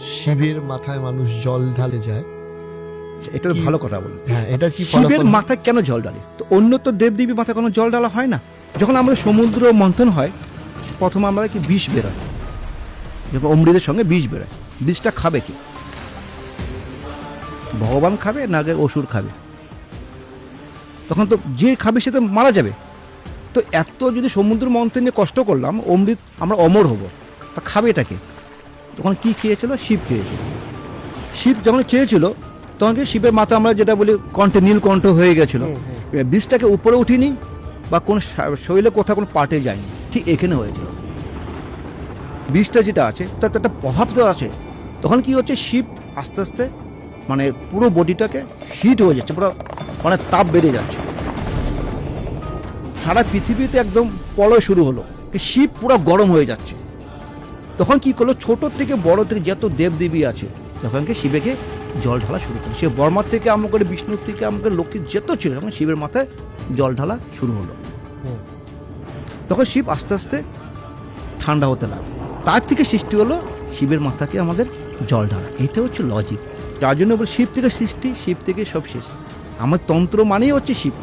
শিবের মাথায় মানুষ জল ঢালে যায়। এটা তো ভালো কথা বলুন হ্যাঁ এটা কি শিবের মাথায় কেন জল ঢালে? তো অন্য তো দেবদেবী মাথায় কোনো জল ঢালা হয় না। যখন আমাদের সমুদ্র মন্থন হয় প্রথমে আমরা কি বিষ বেরোয়। যখন অমৃতের সঙ্গে বিষ বেরোয় বিষটা খাবে কি? ভগবান খাবে না আগে অসুর খাবে? তখন তো যে খাবে সে তো মারা যাবে। তো এত যদি সমুদ্র মন্থন নিয়ে কষ্ট করলাম অমৃত আমরা অমর হব। তা খাবে এটাকে তখন কি খেয়েছিল? শিব খেয়েছিল। শিব যখন খেয়েছিল তখন কি শিবের মাথা আমরা যেটা বলি কণ্ঠে নীলকণ্ঠ হয়ে গেছিল। বীজটাকে উপরে উঠিনি বা কোন শরীরে কোথাও কোনো পার্টে যায়নি। ঠিক এখানে হয়েছিল বীজটা যেটা আছে তার একটা প্রভাব তো আছে। তখন কি হচ্ছে শিব আস্তে আস্তে মানে পুরো বডিটাকে হিট হয়ে যাচ্ছে পুরো মানে তাপ বেড়ে যাচ্ছে। সারা পৃথিবীতে একদম পলয় শুরু হলো। শিব পুরো গরম হয়ে যাচ্ছে। তখন কি করল? ছোট থেকে বড় থেকে যত দেবদেবী আছে তখন কি শিবেকে জল ঢালা শুরু করল। সে বর্মার থেকে আরম্ভ করে বিষ্ণুর থেকে আরম্ভ করে লক্ষ্মীর যত ছিল, তখন শিবের মাথায় জল ঢালা শুরু হলো। তখন শিব আস্তে আস্তে ঠান্ডা হতে লাগল। তার থেকে সৃষ্টি হলো শিবের মাথাকে আমাদের জল ঢালা। এটা হচ্ছে লজিক যার জন্য বলি শিব থেকে সৃষ্টি, শিব থেকে সব শেষ। আমার তন্ত্র মানেই হচ্ছে শিব।